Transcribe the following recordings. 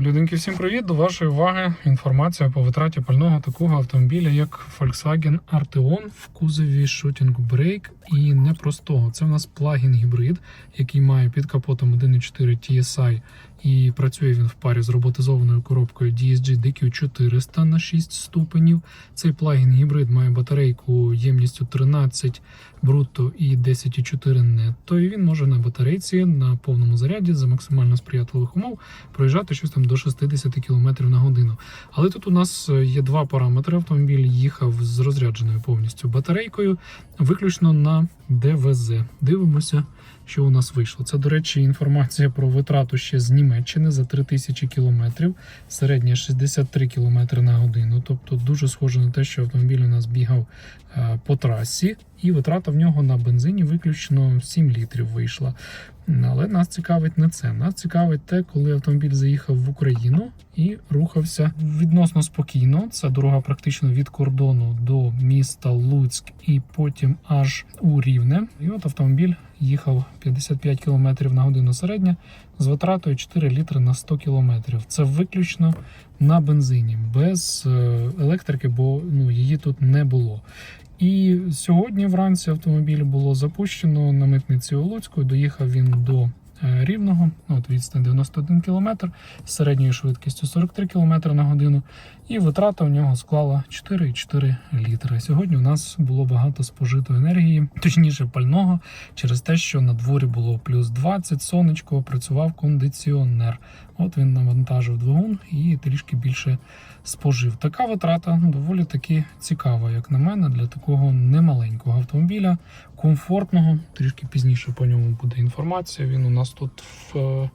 Людинки, всім привіт! До вашої уваги інформація по витраті пального такого автомобіля, як Volkswagen Arteon в кузові Shooting Brake і непростого. Це в нас плагін гібрид, який має під капотом 1.4 TSI і працює він в парі з роботизованою коробкою DSG DQ400 на 6 ступенів. Цей плагін гібрид має батарейку ємністю 13 брутто і 10,4 нетто. І він може на батарейці на повному заряді за максимально сприятливих умов проїжджати щось там до 60 км на годину. Але тут у нас є два параметри. Автомобіль їхав з розрядженою повністю батарейкою, виключно на ДВЗ. Дивимося, що у нас вийшло. Це, до речі, інформація про витрату ще з Німеччини за 3000 км, середня 63 км на годину. Тобто дуже схоже на те, що автомобіль у нас бігав е, по трасі, і витрата в нього на бензині виключно 7 літрів вийшла. Але нас цікавить не це. Нас цікавить те, коли автомобіль заїхав в Україну і рухався відносно спокійно. Це дорога практично від кордону до міста Луцьк і потім аж у Рівне. І от автомобіль їхав 55 км на годину середня з витратою 4 літри на 100 км. Це виключно на бензині, без е, електрики, бо ну, її тут не було. І сьогодні вранці автомобіль було запущено на митниці Олуцької. Доїхав він до Рівного, ну, от відстань 91 км з середньою швидкістю 43 км на годину. І витрата у нього склала 4,4 літри. Сьогодні у нас було багато спожитої енергії, точніше пального, через те, що на дворі було плюс 20, сонечко, працював кондиціонер. От він навантажив двигун і трішки більше спожив. Така витрата доволі таки цікава, як на мене, для такого немаленького автомобіля, комфортного. Трішки пізніше по ньому буде інформація. Він у нас тут в е,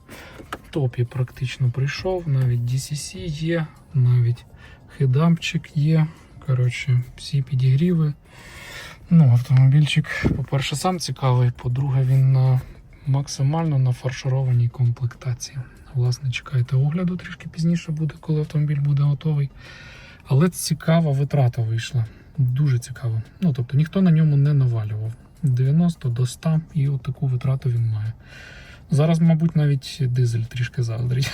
топі практично прийшов. Навіть DCC є, навіть хедампчик є. Коротше, всі підігріви. Ну, автомобільчик, по-перше, сам цікавий, по-друге, він на максимально нафаршированій комплектації. Власне, чекайте огляду трішки пізніше буде, коли автомобіль буде готовий. Але цікава витрата вийшла. Дуже цікаво. Ну, тобто ніхто на ньому не навалював. 90 до 100 і таку витрату він має. Зараз, мабуть, навіть дизель трішки заздрить.